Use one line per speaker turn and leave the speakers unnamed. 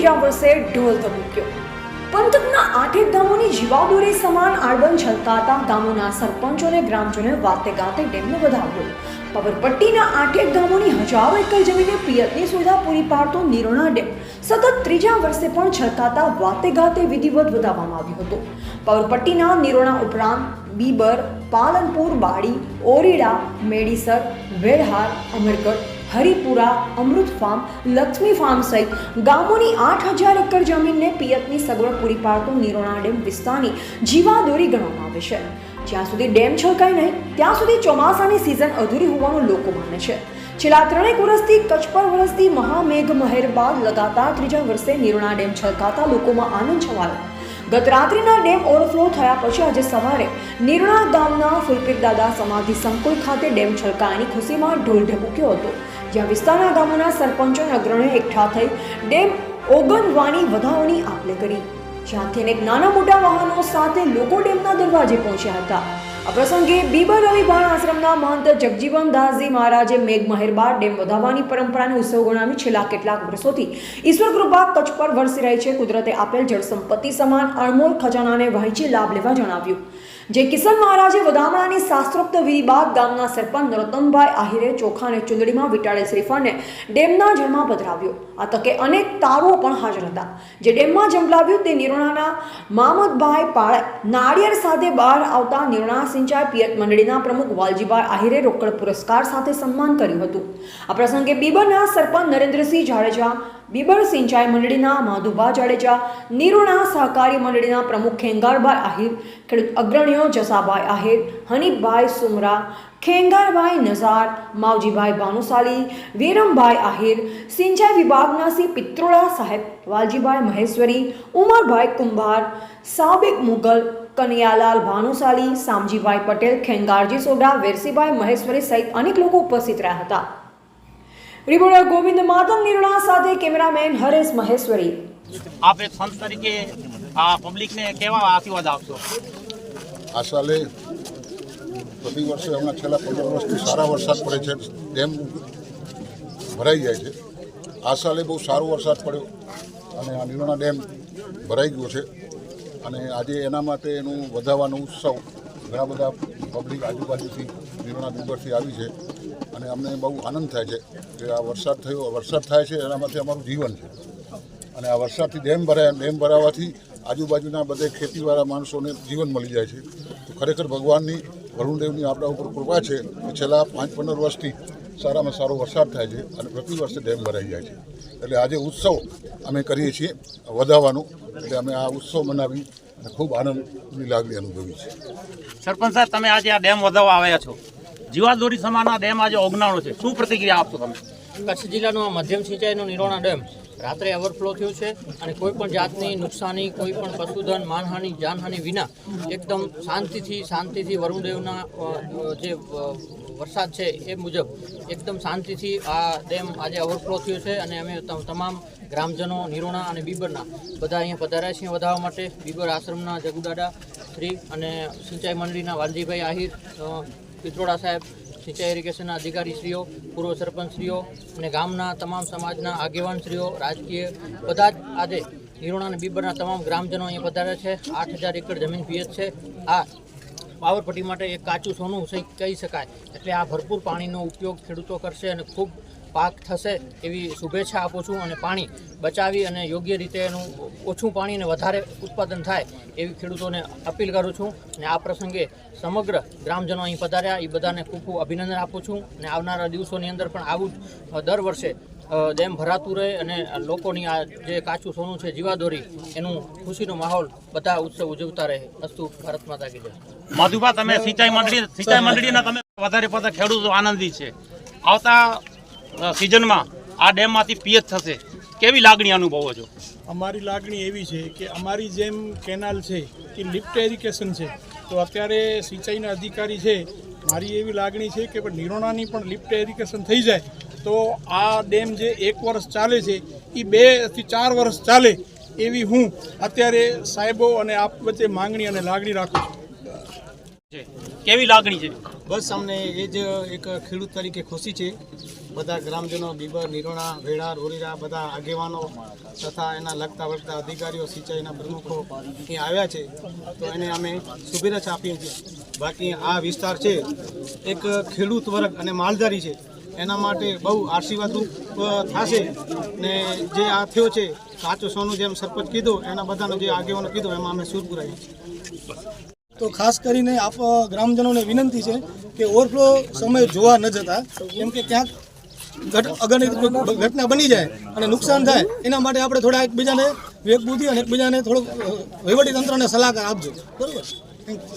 ત્રીજા વર્ષે ઢોલ ધબૂક્યો પંથકના આઠેક ગામોની જીવાદોરી સમાન આડબન છલકાતા ગામોના સરપંચોને ગ્રામજનોએ વાતે ગાતે ડેમને વધાવ્યો. પવરપટ્ટીના આઠેક ગામોની હજારો એકર જમીને પિયતની સુવિધા પૂરી પાડતો નિરોણા ડેમ સતત ત્રીજા વર્ષે પણ છલકાતા વાતે ગાતે વિધિવત વધાવવામાં આવ્યો હતો. પવરપટ્ટીના નિરોણા ઉપરાંત બીબર, પાલનપુર, બાડી, ઓરીડા, મેડીસર વેળહાર અમરગઢ હરિપુરા, અમૃત ફાર્મ, લક્ષ્મી ફાર્મ સહિત ગામોની આઠ હજાર એકર જમીનને પિયતની સગવડ પૂરી પાડતું નિરોણા ડેમ વિસ્તારની જીવાદોરી ગણવામાં આવે છે. જ્યાં સુધી ડેમ છલકાય નહીં, ત્યાં સુધી ચોમાસાની સિઝન અધૂરી હોવાનું લોકો માને છે. છેલ્લા ત્રણેક વર્ષથી કચ્છ પર વરસતી મહામેઘ મહેર બાદ લગાતાર ત્રીજા વર્ષે નિરોણા ડેમ છલકાતા લોકોમાં આનંદ છવાયો. ગત રાત્રિના ડેમ ઓવરફ્લો થયા પછી આજે સવારે નિર્ણા ગામના ફુલપીર દાદા સમાધિ સંકુલ ખાતે ડેમ છલકાયાની ખુશીમાં ઢોલ ઢબૂક્યો હતો. જ્યાં વિસ્તારના ગામોના સરપંચો અને અગ્રણીઓ એકઠા થઈ ડેમ ઓગનવાની વધાવણી આપલે કરી. જ્યાંથી અનેક નાના મોટા વાહનો સાથે લોકો ડેમના દરવાજે પહોંચ્યા હતા. આ પ્રસંગે બીબર રવિભાણ આશ્રમના મહંત જગજીવન મહારાજે મેઘ મહેરબાર ડેમ વધાવવાની પરંપરાને ઉત્સવ ગણાવી છેલ્લા કેટલાક વર્ષોથી. ઈશ્વર કૃપા કચ્છ પર વરસી રહી છે. કુદરતે આપેલ જળ સંપત્તિ સમાન અણમોલ ખજાનાને વહેંચી લાભ લેવા જણાવ્યું. જે કિશન મહારાજે વધામણાની શાસ્ત્રોક્ત વિધિ બાદ ગામના સરપંચ નરોત્તમભાઈ આહિરે ચોખાને ચુંદડીમાં વિટાળેલ શ્રીફળને ડેમના જળમાં પધરાવ્યો. આ તકે અનેક તારો પણ હાજર હતા. જે ડેમમાં જંપલાવ્યું તે નિર્ણાના મામદભાઈ પાળે નાળિયેર સાથે બહાર આવતા નિરોણા સિંચાઈ પિયત મંડળીના પ્રમુખ વાલજીભાઈ આહિરે રોકડ પુરસ્કાર સાથે સન્માન કર્યું હતું. આ પ્રસંગે બીબરના સરપંચ નરેન્દ્રસિંહ જાડેજા બીબર સિંચાઈ મંડળીના માધુભા જાડેજા નિરુણા સહકારી મંડળીના પ્રમુખ ખેંગારભાઈ આહિર, ખેડૂત અગ્રણીઓ જસાભાઈ આહિર, હનીફભાઈ સુમરા, ખેંગારભાઈ નઝાર, માવજીભાઈ ભાનુશાલી, વીરમભાઈ આહિર, સિંચાઈ વિભાગના સી પિત્રોળા સાહેબ, વાલજીભાઈ મહેશ્વરી, ઉમરભાઈ કુંભાર, સાબિક મુગલ, કનૈયાલાલ ભાનુશાલી, સામજીભાઈ પટેલ, ખેંગારજી સોડા વેરસીભાઈ મહેશ્વરી સહિત અનેક લોકો ઉપસ્થિત રહ્યા હતા. રિપોર્ટર ગોવિંદ માતમ નિર્ણા સાથે કેમેરામેન હરેશ મહેશ્વરી.
આપ એક સંત તરીકે આ પબ્લિકને કેવા આશીર્વાદ આપશો?
આ સાલે પ્રતિ વર્ષે હમણાં છેલ્લા પંદર વર્ષથી સારા વરસાદ પડે છે ડેમ ભરાઈ જાય છે. આ સાલે બહુ સારો વરસાદ પડ્યો અને આ નિરોણા ડેમ ભરાઈ ગયો છે. અને આજે એના માટે એનું વધાવવાનો ઉત્સવ ઘણા બધા પબ્લિક આજુબાજુથી નિરોણા ડુંગરથી આવી છે. અને અમને બહુ આનંદ થાય છે કે આ વરસાદ થયો વરસાદ થાય છે, એનામાંથી અમારું જીવન છે. અને આ વરસાદથી ડેમ ભરાય, ડેમ ભરાવાથી આજુબાજુના બધે ખેતીવાળા માણસોને જીવન મળી જાય છે. તો ખરેખર ભગવાનની, વરુણદેવની આપણા ઉપર કૃપા છે કે છેલ્લા પાંચ પંદર વર્ષથી સારામાં સારો વરસાદ થાય છે અને પ્રતિ વર્ષે ડેમ ભરાઈ જાય છે. એટલે આજે ઉત્સવ અમે કરીએ છીએ, વધાવવાનો. એટલે અમે આ ઉત્સવ મનાવી અને ખૂબ આનંદની લાગણી અનુભવી છે.
સરપંચ સાહેબ, તમે આજે આ ડેમ વધાવવા આવ્યા છો. જીવાદોરી સમાના ડેમ આજે ઓગનાણો છે. શું પ્રતિક્રિયા આપશો તમે?
કચ્છ જિલ્લાનો મધ્યમ સિંચાઈનો નિરોણા ડેમ રાત્રે ઓવરફ્લો થયું છે અને કોઈ પણ જાતની નુકસાની, કોઈ પણ પશુધન, માનહાનિ, જાનહાનિ વિના એકદમ શાંતિથી શાંતિથી વરુણદેવના જે વરસાદ છે એ મુજબ એકદમ શાંતિથી આ ડેમ આજે ઓવરફ્લો થયો છે અને અમે તમામ ગ્રામજનો, નિરોણા અને બીબરના બધા અહીંયા પધાર્યા છીએ વધારવા માટે. બીબર આશ્રમના જગુદાદા શ્રી અને સિંચાઈ મંડળીના વાલજીભાઈ આહિર પિત્રોડા સાહેબ, સિંચાઈ ઇરિગેશનના અધિકારીશ્રીઓ, પૂર્વ સરપંચશ્રીઓ અને ગામના તમામ સમાજના આગેવાનશ્રીઓ, રાજકીય બધા જ આજે હિરોણા અને બીબરના તમામ ગ્રામજનો અહીંયા પધાર્યા છે. આઠ હજાર એકર જમીન પીએચ છે. આ પાવરપટ્ટી માટે એક કાચું સોનું કહી શકાય. એટલે આ ભરપૂર પાણીનો ઉપયોગ ખેડૂતો કરશે અને ખૂબ પાક થશે એવી શુભેચ્છા આપું છું અને પાણી બચાવી અને યોગ્ય રીતે એનું ઓછું પાણી અને વધારે ઉત્પાદન થાય એવી ખેડૂતોને અપીલ કરું છું. અને આ પ્રસંગે સમગ્ર ગ્રામજનો અહીં પધાર્યા. એ બધાને ખૂબ ખૂબ અભિનંદન આપું છું. અને આવનારા દિવસોની અંદર પણ આવું દર વર્ષે ડેમ ભરાતું રહે અને લોકોની આ જે કાચું સોનું છે જીવાદોરી એનું ખુશીનો માહોલ બધા ઉત્સવ ઉજવતા રહે. અસ્તુ ભારત માતા કી જય.
માધુભા તમે સિંચાઈ મંડળી સિંચાઈ મંડળીના તમે વધારે પડતા ખેડૂતો આનંદી છે. આવતા સિઝનમાં આ ડેમમાંથી પિયત થશે. કેવી લાગણી અનુભવો છો?
અમારી લાગણી એવી છે કે અમારી જેમ કેનાલ છે કે લિફ્ટ એરિકેશન છે તો અત્યારે સિંચાઈના અધિકારી છે. મારી એવી લાગણી છે કે પણ નિરોણાની પણ લિફ્ટ એરિકેશન થઈ જાય. તો આ ડેમ જે એક વર્ષ ચાલે છે એ બેથી ચાર વર્ષ ચાલે એવી હું અત્યારે સાહેબો અને આપ વચ્ચે માંગણી અને લાગણી રાખું છું.
કેવી લાગણી છે?
બસ અમને એ જ એક ખેડૂત તરીકે ખુશી છે. બધા ગ્રામજનો બીબર નિરોણા વેડા રોરીરા બધા આગેવાનો તથા એના લગતા વળગતા અધિકારીઓ સિંચાઈના પ્રમુખો અહીં આવ્યા છે. તો એને અમે શુભેચ્છા આપીએ છીએ. બાકી આ વિસ્તાર છે એક ખેડૂત વર્ગ અને માલધારી છે. એના માટે બહુ આશીર્વાદરૂપ થશે. ને જે આ થયો છે, સાચું સોનું જેમ સરપંચ કીધું, એના બધાનો જે આગેવાનો કીધું, એમાં અમે સૂર પુરાવીએ છીએ.
તો ખાસ કરીને આપ ગ્રામજનોને વિનંતી છે કે ઓવરફ્લો સમય જોવા ન જતા, કેમ કે ક્યાંક અગણિત ઘટના બની જાય અને નુકસાન થાય, એના માટે આપણે થોડા એકબીજાને વિવેક અને એકબીજાને થોડુંક વહીવટી તંત્રને સલાહકાર આપજો. બરાબર? Thank you